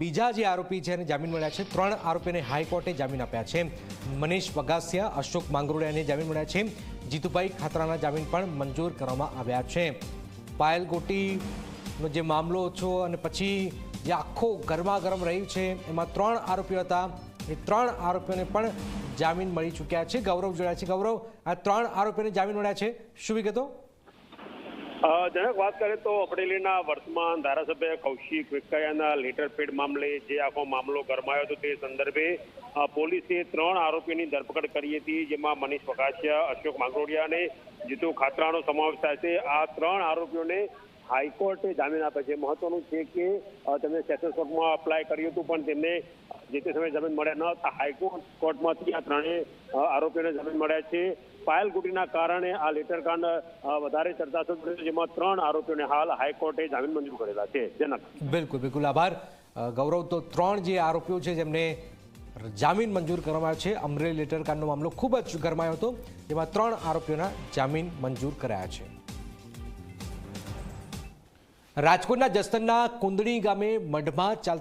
બીજા જે આરોપી છે એને જામીન મળ્યા છે. ત્રણ આરોપીને હાઈકોર્ટે જામીન આપ્યા છે. મનીષ વગાસિયા, અશોક માંગરોળિયાને જામીન મળ્યા છે. જીતુભાઈ ખાતરાના જામીન પણ મંજૂર કરવામાં આવ્યા છે. પાયલ ગોટીનો જે મામલો છો અને પછી જે આખો ગરમા ગરમ રહ્યું છે, એમાં ત્રણ આરોપીઓ હતા. એ ત્રણ આરોપીઓને પણ જામીન મળી ચૂક્યા છે. ગૌરવ જોડ્યા છે. ગૌરવ, આ ત્રણ આરોપીઓને જામીન મળ્યા છે. શું વિગતો? જનક, વાત કરીએ તો અમરેલીના વર્તમાન ધારાસભ્ય કૌશિક વેકરિયાના લેટર પેડ મામલે જે આખો મામલો ગરમાયો હતો તે સંદર્ભે પોલીસે ત્રણ આરોપીની ધરપકડ કરી હતી, જેમાં મનીષ વઘાસિયા, અશોક માંગરોડિયા અને જીતુ ખાતરાનો સમાવેશ થાય છે. આ ત્રણ આરોપીઓને હાઈકોર્ટે જામીન આપે છે. મહત્વનું છે કે અ, તેમને સેશન્સ કોર્ટમાં અપ્લાય કર્યું હતું પણ તેમને જે તે સમયે જામીન મળ્યા ન હતા. હાઈકોર્ટ કોર્ટમાંથી આ ત્રણેય આરોપીઓને જામીન મળ્યા છે. પાયલકુટીના કારણે આ લેટર કાંડ વધારે ચર્ચા થયું જેમાં ત્રણ આરોપીઓને હાલ હાઈકોર્ટે જામીન મંજૂર કરેલા છે. જનક. બિલકુલ બિલકુલ. આભાર. ગૌરવ તો ત્રણ જે આરોપીઓ છે જેમને જામીન મંજૂર કરવામાં આવ્યો છે અમરેલી લેટર કાંડનો મામલો ખૂબ જ ગરમાયો હતો જેમાં ત્રણ આરોપીઓના જામીન મંજૂર કરાયા છે. રાજકોટના જસદણના કુંદણી ગામે મઢમાં ચાલતા